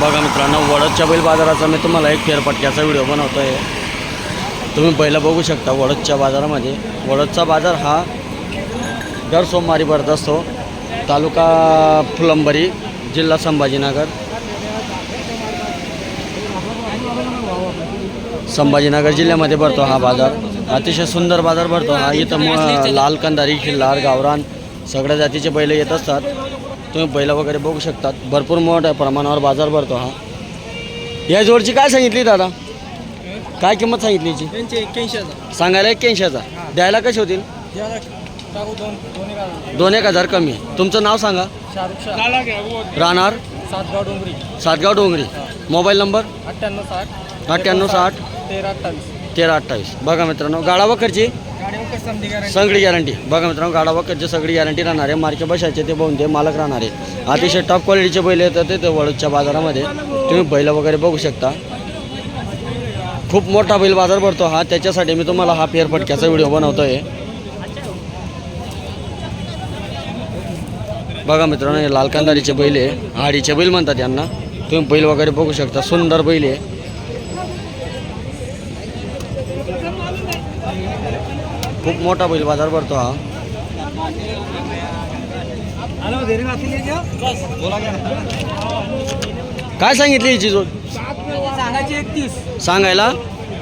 बघा मित्रांनो वडदच्या बैल बाजाराचा मी तुम्हाला एक फेरपटक्याचा व्हिडिओ बनवतो आहे तुम्ही बैलं बघू शकता वडदच्या बाजारामध्ये. वडदचा बाजार हा दर सोमवारी भरत असतो. तालुका फुलंबरी जिल्हा संभाजीनगर. संभाजीनगर जिल्ह्यामध्ये भरतो हा बाजार. अतिशय सुंदर बाजार भरतो हा. इथं लाल कंदारी खिल्लार गावरान सगळ्या जातीचे बैल येत असतात. तुम्ही बैल वगैरे बघू शकतात. भरपूर मोठ्या प्रमाणावर बाजार भरतो हा. या जोडची काय सांगितली दादा? काय किंमत सांगितली याची? त्यांचे एक्क्याऐंशी हजार. सांगायला एक्क्याऐंशी हजार. द्यायला कसे होतील? टाकू दोन दोन एक हजार. दोन एक हजार कमी आहे. तुमचं नाव सांगा. शाहरुख शाह. राहणार? सातगाव डोंगरी. सातगाव डोंगरी. Mobile number? अठ्ठ्याण्णव साठ अठ्ठ्याण्णव साठ. तेरा अठ्ठावीस. तेरा अठ्ठावीस. बघा मित्रांनो गाडा वखरची सगळी गॅरंटी बघा मित्रांनो गाडा जे सगळी गॅरंटी राहणार आहे. मार्के बशाचे ते बहुन ते मालक राहणार आहे. अतिशय टॉप क्वालिटीचे बैल येतात ते वळूच्या बाजारामध्ये. तुम्ही बैल वगैरे बघू शकता. खूप मोठा बैल बाजार भरतो हा. त्याच्यासाठी मी तुम्हाला हा फेरफटक्याचा व्हिडिओ बनवतो आहे बघा मित्रांनो हे लाल कांदारीचे बैल आहे. हाडीचे बैल म्हणतात यांना. तुम्ही बैल वगैरे बघू शकता. सुंदर बैल आहे. खूप मोठा बैल बाजार भरतो हा. काय सांगितली हिची जोड? सांगायचे एकतीस. सांगायला?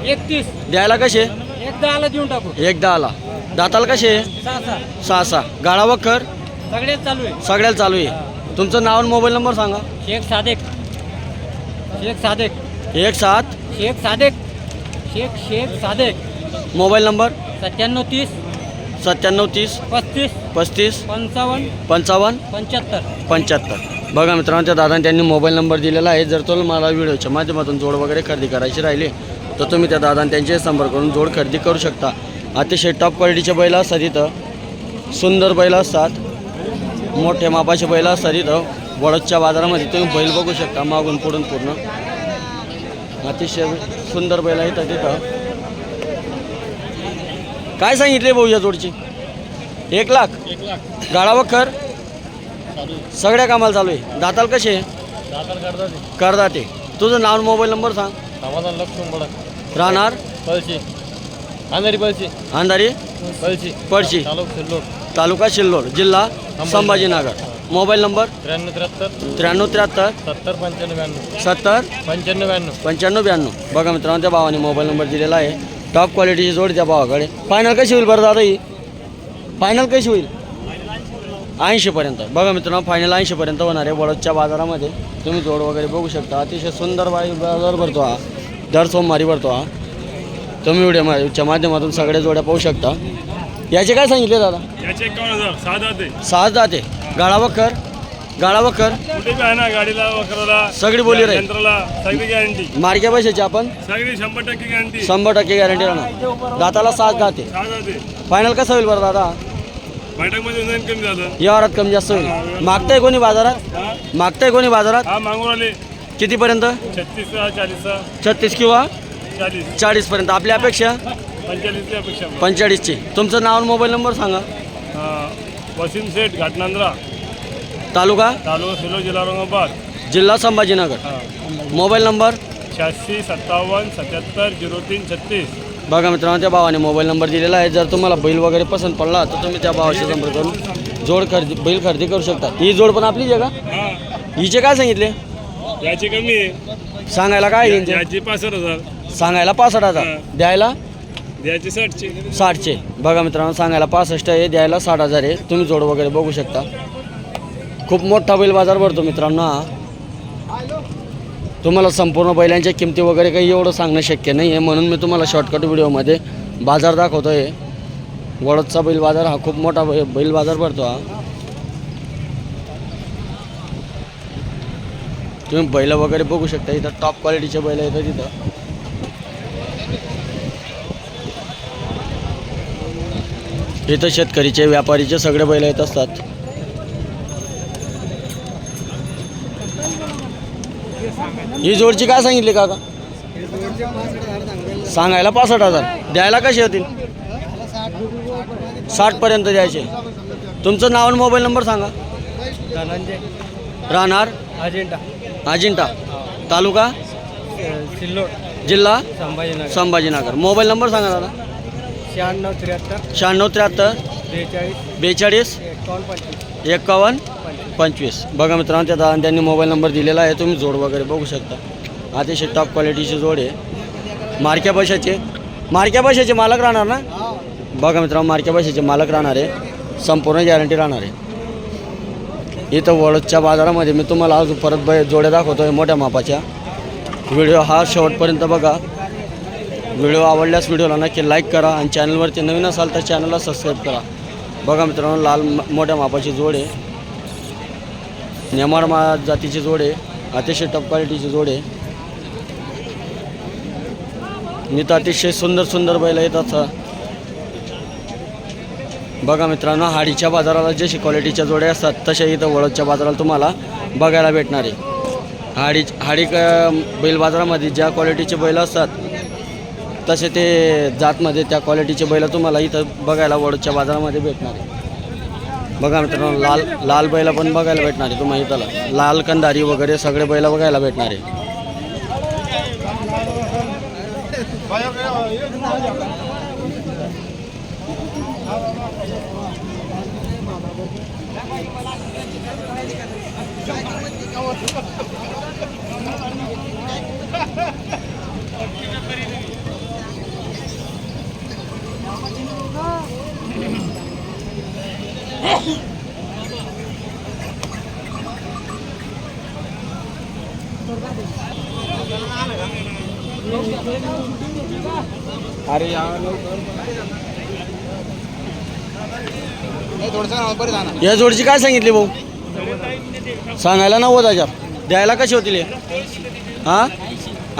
एकतीस. द्यायला कसे? एकदा आला देऊन टाकू. एकदा आला दाताला कसे? सहा सहा. गाळा वखर सगळेच चालू आहे. सगळ्याला चालू आहे. तुमचं नाव आणि मोबाईल नंबर सांगा. शेख सादेक शेख सादेक एक. सात. Shaikh Sadek Shaikh Shaikh Sadek mobile number? सत्त्याण्णव तीस. सत्त्याण्णव तीस. पस्तीस. पस्तीस. पंचावन्न. पंचावन्न. पंच्याहत्तर. पंच्याहत्तर. बघा मित्रांनो त्या दादाने त्यांनी मोबाईल नंबर दिलेला आहे. जर तो मला व्हिडिओच्या माध्यमातून जोड वगैरे खरेदी करायची राहिली तर तुम्ही त्या दादाने त्यांचे संपर्क करून जोड खरेदी करू शकता. अतिशय टॉप क्वालिटीचे बैल असतात इथं. सुंदर बैल असतात. मोठे मापाचे बैल असतात इथं. वडदच्या बाजारामध्ये तुम्ही बैल बघू शकता. मागून पुढून पूर्ण. अतिशय सुंदर बैल आहेत तिथं काय सांगितले भाऊ या जोडची? एक लाख. एक लाख. गाळा वखर सगळ्या कामाला चालू आहे. दाताल कसे दातार करतात करदाते. तुझं नाव आणि मोबाईल नंबर सांग. समाधान राहणार? पळशी. अंधारी पळशी. अंधारी पळशी. पडशी तालुक सिल्लोड जिल्हा संभाजीनगर. Mobile number? त्र्याण्णव त्र्याहत्तर. त्र्याण्णव त्र्याहत्तर. सत्तर पंच्याण्णव ब्याण्णव. सत्तर. पंच्याण्णव ब्याण्णव. पंच्याण्णव ब्याण्णव. बघा मित्रांनो त्या भावाने मोबाईल नंबर दिलेला आहे. टॉप क्वालिटीची जोड त्या भावाकडे. फायनल कशी होईल बरं दादा ही? फायनल कशी होईल? ऐंशीपर्यंत बघा मित्रांनो फायनल ऐंशीपर्यंत होणार आहे वडदच्या बाजारामध्ये. तुम्ही जोड वगैरे बघू शकता. अतिशय सुंदर बाई बाजार भरतो हा. दर सोमवारी भरतो हा. तुम्ही व्हिडिओच्या माध्यमातून सगळ्या जोड्या पाहू शकता. याचे काय सांगितले दादा? याचे जाते सहा जाते गाळा वखर गाळा वखर. कुठे बी आहे ना गाडीला वखराला सगळी बोली राहील. यंत्राला सगळी गॅरंटी मार्क्या पैशाची आपण. सगळी शंभर टक्के गॅरंटी शंभर टक्के गॅरंटी राहणार. दाताला सात जाते फायनल कसं होईल बरं दादा? वजन कमी झालं. कमी जास्त होईल. मागताय कोणी बाजारात? मागताय कोणी बाजारात? हा मागून आले. कितीपर्यंत? छत्तीस चाळीस छत्तीस किंवा? चाळीस. चाळीसपर्यंत. आपली अपेक्षा? पंचेचाळीसची अपेक्षा पंचेचाळीसची. तुमचं नाव आणि मोबाईल नंबर सांगा. वसीम सेठ घाटनांद्रा. तालुका? तालुका सिलो जिल्हा औरंगाबाद. जिल्हा संभाजीनगर. Mobile number? शहाऐंशी सत्तावन्न सत्याहत्तर झिरो तीन छत्तीस. बघा मित्रांनो त्या भावाने मोबाईल नंबर दिलेला आहे. जर तुम्हाला बैल वगैरे पसंत पडला तर तुम्ही त्या भावाशी संपर्क करून जोड खरेदी बैल खरेदी करू शकता. ही जोड पण आपलीच आहे का? हिचे काय सांगितले? याची कमी आहे. सांगायला काय आहे यांचे? याची पासष्ट हजार. सांगायला पासष्ट हजार. द्यायला? याची साठची. साठचे. बघा मित्रांनो सांगायला पासष्ट आहे द्यायला साठ हजार आहे. तुम्ही जोड वगैरे बघू शकता. खूप मोठा बैल बाजार भरतो मित्रांनो. हा तुम्हाला संपूर्ण बैलांच्या किमती वगैरे काही एवढं सांगणं शक्य नाही आहे म्हणून मी तुम्हाला शॉर्टकट व्हिडिओमध्ये बाजार दाखवतो आहे वडदचा बैल बाजार हा खूप मोठा बै- बैल बाजार भरतो हा. तुम्ही बैल वगैरे बघू शकता. इथं टॉप क्वालिटीचे बैल येतात तिथं इथं शेतकरीचे व्यापारीचे सगळे बैल येत असतात. ही जोडची काय सांगितली काका? सांगायला पासष्ट हजार. द्यायला कसे होतील? साठपर्यंत द्यायचे. तुमचं नाव आणि मोबाईल नंबर सांगा. धनंजय. राहणार? अजेंडा अजिंठा. तालुका? सिल्लोड. जिल्हा? संभाजीनगर. संभाजीनगर. मोबाईल नंबर सांगा दादा. शहाण्णव त्र्याहत्तर. शहाण्णव त्र्याहत्तर. बेचाळीस. बेचाळीस. एकावन्न पंचवीस. बघा मित्रांनो त्या दादा त्यांनी मोबाईल नंबर दिलेला आहे. तुम्ही जोड वगैरे बघू शकता. अतिशय टॉप क्वालिटीची जोड आहे. मारक्या पैशाचे. मारक्या पैशाचे मालक राहणार ना? बघा मित्रांनो मारक्या पैशाचे मालक राहणार आहे. संपूर्ण गॅरंटी राहणार आहे. इथं वळदच्या बाजारामध्ये मी तुम्हाला अजून परत ब जोड्या दाखवतोय मोठ्या मापाच्या. व्हिडिओ हा शेवटपर्यंत बघा. व्हिडिओ आवडल्यास व्हिडिओला नक्की लाईक करा आणि चॅनलवरती नवीन असाल तर चॅनलला सबस्क्राईब करा. बघा मित्रांनो लाल मोठ्या मापाची जोड आहे. नेमाड मा जातीची जोड आहे. अतिशय टप क्वालिटीची जोड आहे. इथं अतिशय सुंदर सुंदर बैल आहेत असं बघा मित्रांनो हाडीच्या बाजाराला जशी क्वालिटीच्या जोड्या असतात तशा इथं वळदच्या बाजाराला तुम्हाला बघायला भेटणार आहे. हाडी हाडी बैल बाजारामध्ये ज्या क्वालिटीचे बैल असतात तसे ते जातमध्ये त्या क्वालिटीचे बैल तुम्हाला इथं बघायला वडच्या बाजारामध्ये भेटणार आहे. बघा मित्रांनो लाल लाल बैल पण बघायला भेटणार आहे तुम्हाला इथं. लाल कंदारी वगैरे सगळे बैल बघायला भेटणार आहे. अरे या जोडची काय सांगितली भाऊ? सांगायला नव्वद हजार. द्यायला कशी होतील हे?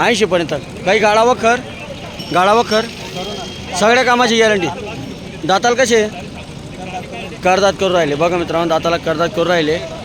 ऐंशीपर्यंत काही गाडा वखर गाडा वखर सगळ्या कामाची गॅरंटी दाताल कसे? करदात करून राहिले. बघा मित्रांनो दाताला करदात करून राहिले.